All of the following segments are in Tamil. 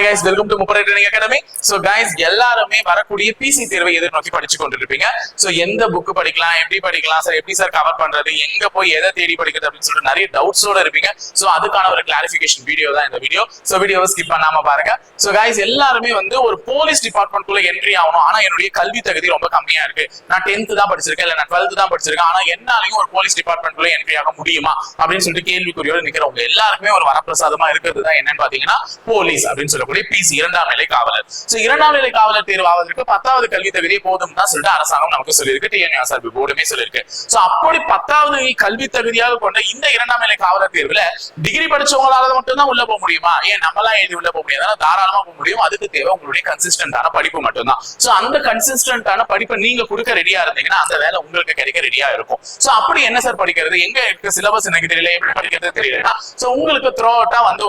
ஹாய் கைஸ் வெல்கம் டு முப்பரை ட்ரைனிங் அகாடமி ஸோ கைஸ் எல்லாருமே வரக்கூடிய பிசி தேர்வை எதிர்நோக்கி படிச்சு கொண்டிருப்பீங்க. சோ எந்த புக் படிக்கலாம் எப்படி படிக்கலாம் சார் எப்படி சார் கவர் பண்றது எங்க போய் எதை தேடி படிக்கிறது அப்படின்னு சொல்லிட்டு நிறைய டவுட்ஸோட இருப்பீங்க. சோ அதுக்கான ஒரு கிளாரிபிகேஷன் வீடியோ தான் இந்த வீடியோ ஸோ வீடியோவை ஸ்கிப் பண்ணாம பாருங்க. சோ கைஸ் எல்லாருமே வந்து ஒரு போலீஸ் டிபார்ட்மெண்ட்குள்ள என்ட்ரி ஆகணும். ஆனா என்னுடைய கல்வி தகுதி ரொம்ப கம்மியா இருக்கு. நான் டென்த் தான் படிச்சிருக்கேன் இல்ல நான் டுவெல்த் தான் படிச்சிருக்கேன். ஆனா என்னாலையும் ஒரு போலீஸ் டிபார்ட்மெண்ட்குள்ள என்ட்ரி ஆக முடியுமா அப்படின்னு சொல்லிட்டு கேள்விக்குறியோட நிக்கிறவங்க எல்லாருக்குமே ஒரு வரப்பிரசாதமா இருக்கிறது தான் என்னன்னு பாத்தீங்கன்னா போலீஸ் அப்படின்னு இருக்கக்கூடிய பிசி இரண்டாம் நிலை காவலர். சோ இரண்டாம் நிலை காவலர் தேர்வு ஆவதற்கு பத்தாவது கல்வி தகுதி போதும் தான் சொல்லிட்டு அரசாங்கம் நமக்கு சொல்லியிருக்கு. டிஎன்ஆர்பி போர்டுமே சொல்லியிருக்கு. சோ அப்படி பத்தாவது கல்வி தகுதியாக கொண்ட இந்த இரண்டாம் நிலை காவலர் தேர்வுல டிகிரி படிச்சவங்களால மட்டும்தான் உள்ள போக முடியுமா? ஏன் நம்மளாம் எழுதி உள்ள போக முடியாது தாராளமா போக முடியும். அதுக்கு தேவை உங்களுடைய கன்சிஸ்டன்டான படிப்பு மட்டும்தான். சோ அந்த கன்சிஸ்டன்டான படிப்பை நீங்க கொடுக்க ரெடியா இருந்தீங்கன்னா அந்த வேலை உங்களுக்கு கிடைக்க ரெடியா இருக்கும். சோ அப்படி என்ன சார் படிக்கிறது? எங்க இருக்கு சிலபஸ் எனக்கு தெரியல எப்படி படிக்கிறது தெரியலன்னா சோ உங்களுக்கு த்ரோ அவுட்டா வந்து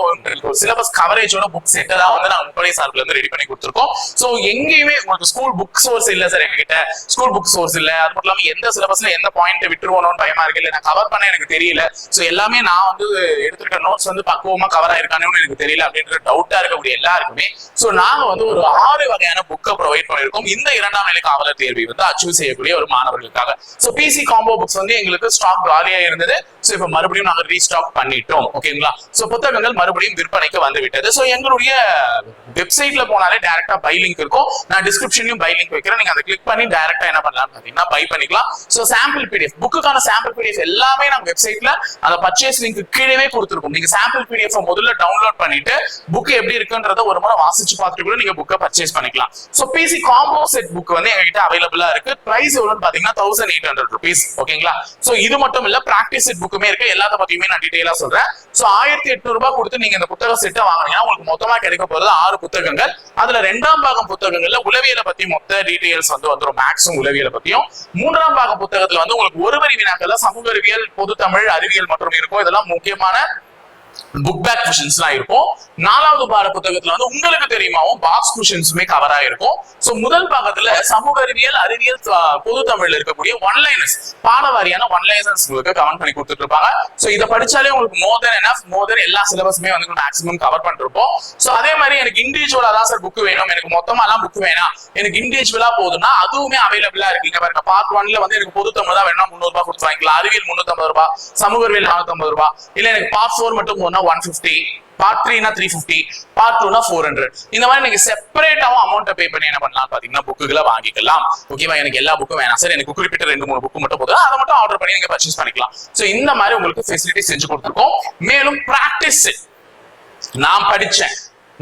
சிலபஸ் கவரேஜோட புக் செட் தான் வந்து நாங்க முப்படை சார்பில் இருந்து ரெடி பண்ணி கொடுத்துருக்கோம். ஸோ எங்கேயுமே உங்களுக்கு ஸ்கூல் புக் சோர்ஸ் இல்ல சார் எங்ககிட்ட. ஸ்கூல் புக் சோர்ஸ் இல்லை. அது மட்டும் இல்லாமல் எந்த சிலபஸ்ல எந்த பாயிண்ட் விட்டுருவோம்னு பயமா இருக்கு இல்லை. நான் கவர் பண்ண எனக்கு தெரியல. ஸோ எல்லாமே நான் வந்து எடுத்துருக்க நோட்ஸ் வந்து பக்குவமா கவர் ஆயிருக்கானு எனக்கு தெரியல. அப்படின்ற டவுட்டா இருக்கக்கூடிய எல்லாருக்குமே. ஸோ நாங்க வந்து ஒரு ஆறு வகையான புக்கை ப்ரொவைட் பண்ணிருக்கோம் இந்த இரண்டாம் நிலை காவலர் தேர்வை வந்து அச்சீவ் செய்யக்கூடிய ஒரு மாணவர்களுக்காக. ஸோ பிசி காம்போ புக்ஸ் வந்து எங்களுக்கு ஸ்டாக் காலியா இருந்தது. சோ இப்ப மறுபடியும் நாங்க ரீஸ்டாக் பண்ணிட்டோம் ஓகேங்களா சோ புத்தகங்கள் மறுபடியும் விற்பனைக்கு வந்து விட்டது சோ எங்களுடைய வெப்சைட்ல போனாலே டேரக்டா பை லிங்க் இருக்கும். நான் டிஸ்கிரிப்ஷன்லயும் பை லிங்க் வைக்கிறேன். நீங்க அதை கிளிக் பண்ணி டேரக்டா என்ன பண்ணலாம் பாத்தீங்கன்னா பை பண்ணிக்கலாம். சோ சாம்பிள் பிடிஎஃப் புக்குக்கான சாம்பிள் பிடிஎஃப் எல்லாமே நம்ம வெப்சைட்ல அந்த பர்ச்சேஸ் லிங்க் கீழே கொடுத்துருக்கோம். நீங்க சாம்பிள் பிடிஎஃப் முதல்ல டவுன்லோட் பண்ணிட்டு புக் எப்படி இருக்குன்றத ஒரு முறை வாசிச்சு பார்த்துட்டு கூட நீங்க புக்கை பர்ச்சேஸ் பண்ணிக்கலாம். So PC combo set book வந்து எங்ககிட்ட அவைலபிளா இருக்கு. பிரைஸ் எவ்வளவுன்னு பாத்தீங்கன்னா தௌசண்ட் எயிட் ஹண்ட்ரட் ருபீஸ் ஓகேங்களா சோ இது மட்டும் இல்ல பிராக்டிஸ் செட் புக்குமே இருக்கு. எல்லாத்த பத்தியுமே நான் டீடைலா சொல்றேன். சோ ஆயிரத்தி எட்நூறு ரூபாய் கொடுத்து நீங்க இந்த புத்தக செட்டை வாங்கினீங்கன்னா உங்களுக்கு மொத்தமா கிடைக்க போறது ஆறு புத்தகங்கள். அதுல ரெண்டாம் பாகம் புத்தகங்கள்ல உளவியலை பத்தி மொத்த டீடைல்ஸ் வந்து வந்துடும் மேக்ஸும் உளவியலை பத்தியும். மூன்றாம் பாகம் புத்தகத்துல வந்து உங்களுக்கு ஒரு வரி வினாக்கள்ல சமூக அறிவியல் பொது தமிழ் அறிவியல் மற்றும் இருக்கும். இதெல்லாம் முக்கியமான புக் பேக் கொஷின்ஸ்லாம் இருக்கும். நாலாவது பாட புத்தகத்துல வந்து உங்களுக்கு தெரியுமாவும் பாக்ஸ் கொஷின்ஸுமே கவர் ஆயிருக்கும். சோ முதல் பாகத்துல சமூக அறிவியல் அறிவியல் பொது தமிழ்ல இருக்கக்கூடிய ஒன்லைனர்ஸ் பாடவாரியான ஒன்லைனர்ஸ் உங்களுக்கு கவர் பண்ணி கொடுத்துட்டு இருப்பாங்க சோ இதை படிச்சாலே உங்களுக்கு மோர் தென் எனஃப் மோர் தென் எல்லா சிலபஸுமே வந்து மேக்ஸிமம் கவர் பண்ணிருப்போம். சோ அதே மாதிரி எனக்கு இண்டிவிஜுவலா தான் சார் புக் வேணும். எனக்கு மொத்தமா எல்லாம் புக் வேணாம். எனக்கு இண்டிவிஜுவலா போதும்னா அதுவுமே அவைலபிளா இருக்கு. இங்க பாருங்க பார்ட் ஒன்ல வந்து எனக்கு பொது தமிழ் தான் வேணும் முந்நூறு ரூபாய் கொடுத்து வாங்கிக்கலாம் அறிவியல் முன்னூத்தி ரூபாய் சமூக அறிவியல் நானூத்தி ரூபாய். இல்ல எனக்கு பார்ட் ஃபோர் மட்டும் போனா ஒன் பிப்டி பார்ட் த்ரீனா த்ரீ ஃபிஃப்டி பார்ட் டூனா ஃபோர் ஹண்ட்ரட் இந்த மாதிரி நீங்க செப்பரேட்டாவும் அமௌண்ட்டை பே பண்ணி என்ன பண்ணலாம்? பாத்தீங்கன்னா புக்குகளை வாங்கிக்கலாம். ஓகேவா எனக்கு எல்லா புக்கும் வேணாம். சார் எனக்கு குறிப்பிட்ட ரெண்டு மூணு புக்கு மட்டும் போதும். அதை மட்டும் ஆர்டர் பண்ணி நீங்க பர்ச்சேஸ் பண்ணிக்கலாம். சோ இந்த மாதிரி உங்களுக்கு ஃபெசிலிட்டி செஞ்சு கொடுத்துருக்கோம். மேலும் பிராக்டிஸ் நான் படிச்சேன்.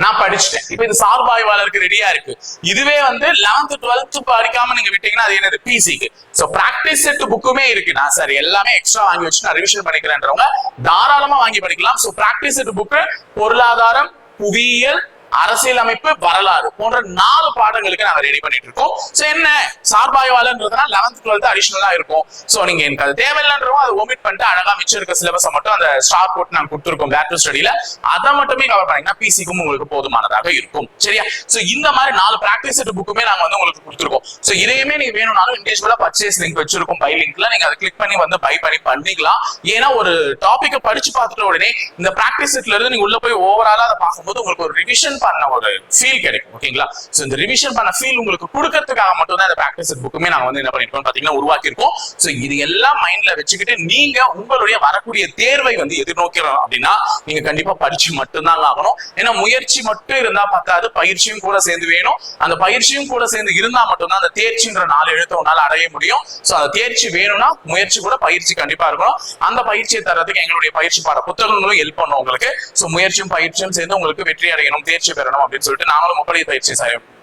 நான் படிச்சுட்டேன். இப்ப இது சார்பாய்வாளருக்கு ரெடியா இருக்கு. இதுவே வந்து லெவன்த் டுவெல்த் படிக்காம நீங்க விட்டீங்கன்னா அது என்னது? பிசிக்கு சோ பிராக்டிஸ் செட் புக்குமே இருக்கு. நான் சார் எல்லாமே எக்ஸ்ட்ரா வாங்கி வச்சு நான் ரிவிஷன் பண்ணிக்கிறேன்றவங்க தாராளமா வாங்கி படிக்கலாம். சோ பிராக்டிஸ் செட் புக்கு பொருளாதாரம் புவியியல் அரசியலமைப்பு வரலாறு போன்ற நாலு பாடங்களுக்கு நாங்க ரெடி பண்ணிட்டு இருக்கோம் சோ என்ன சார்பாய்வாளன்றதுனா லெவன்த் டுவெல்த் அடிஷனலா இருக்கும். சோ நீங்க எனக்கு அது தேவையில்லைன்றவோ அதை ஒமிட் பண்ணிட்டு அழகா மிச்சம் இருக்க சிலபஸை மட்டும் அந்த ஸ்டார் போட்டு நாங்க கொடுத்துருக்கோம் பேக் டு ஸ்டடியில அதை மட்டுமே கவர் பண்ணீங்கன்னா பிசிக்கும் உங்களுக்கு போதுமானதாக இருக்கும். சரியா? சோ இந்த மாதிரி நாலு பிராக்டிஸ் செட் புக்குமே நாங்க வந்து உங்களுக்கு கொடுத்துருக்கோம். சோ இதையுமே நீங்க வேணும்னாலும் இண்டிவிஜுவலா பர்ச்சேஸ் லிங்க் வச்சிருக்கோம். பை லிங்க்ல நீங்க அதை கிளிக் பண்ணி வந்து பை பண்ணி பண்ணிக்கலாம். ஏன்னா ஒரு டாபிக்கை படிச்சு பார்த்துட்ட உடனே இந்த பிராக்டிஸ் செட்ல இருந்து நீங்க உள்ள போய் ஓவராலா அதை பார்க்கும்போது உங்களுக்கு ஒரு ரிவிஷன் பண்ண ஒரு ஃபீல் கிடைக்கும் ஓகேங்களா ஸோ இந்த ரிவிஷன் பண்ண ஃபீல் உங்களுக்கு கொடுக்கறதுக்காக மட்டும் தான் இந்த ப்ராக்டிஸ் புக்குமே நாங்கள் வந்து என்ன பண்ணிருக்கோம் பார்த்தீங்கன்னா உருவாக்கியிருக்கோம். ஸோ இது எல்லாம் மைண்ட்ல வச்சுக்கிட்டு நீங்க உங்களுடைய வரக்கூடிய தேர்வை வந்து எதிர்நோக்கிறோம் அப்படின்னா நீங்க கண்டிப்பா படிச்சு மட்டும்தான் ஆகணும். ஏன்னா முயற்சி மட்டும் இருந்தா பத்தாது பயிற்சியும் கூட சேர்ந்து வேணும். அந்த பயிற்சியும் கூட சேர்ந்து இருந்தா மட்டும்தான் அந்த தேர்ச்சின்ற நாலு எழுத்தை உன்னால அடைய முடியும். ஸோ அந்த தேர்ச்சி வேணும்னா முயற்சி கூட பயிற்சி கண்டிப்பா இருக்கணும். அந்த பயிற்சியை தரதுக்கு எங்களுடைய பயிற்சி பாட புத்தகங்களும் ஹெல்ப் பண்ணும் உங்களுக்கு. ஸோ முயற்சியும் பயிற்சியும் சேர்ந்து உங்களுக்கு வெற்றி அடையணும் தேர்ச்சி பயிற்சி பெறணும் அப்படின்னு சொல்லிட்டு நாங்களும் முப்படை பயிற்சி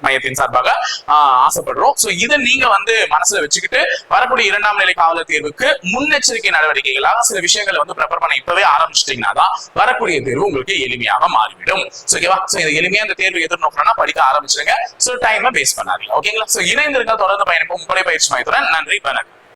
மையத்தின் சார்பாக ஆசைப்படுறோம். சோ இதை நீங்க வந்து மனசுல வச்சுக்கிட்டு வரக்கூடிய இரண்டாம் நிலை காவலர் தேர்வுக்கு முன்னெச்சரிக்கை நடவடிக்கைகளாக சில விஷயங்களை வந்து ப்ரிப்பேர் பண்ண இப்பவே ஆரம்பிச்சிட்டீங்கன்னா தான் வரக்கூடிய தேர்வு உங்களுக்கு எளிமையாக மாறிவிடும். ஓகேவா சோ இந்த எளிமையா இந்த தேர்வு எதிர்நோக்கணும்னா படிக்க ஆரம்பிச்சிருங்க. சோ டைமை வேஸ்ட் பண்ணாதீங்க. ஓகேங்களா சோ இணைந்திருக்க தொடர்ந்து பயணிப்போம். முப்படை பயிற்சி மையத்துடன். நன்றி. வணக்கம்.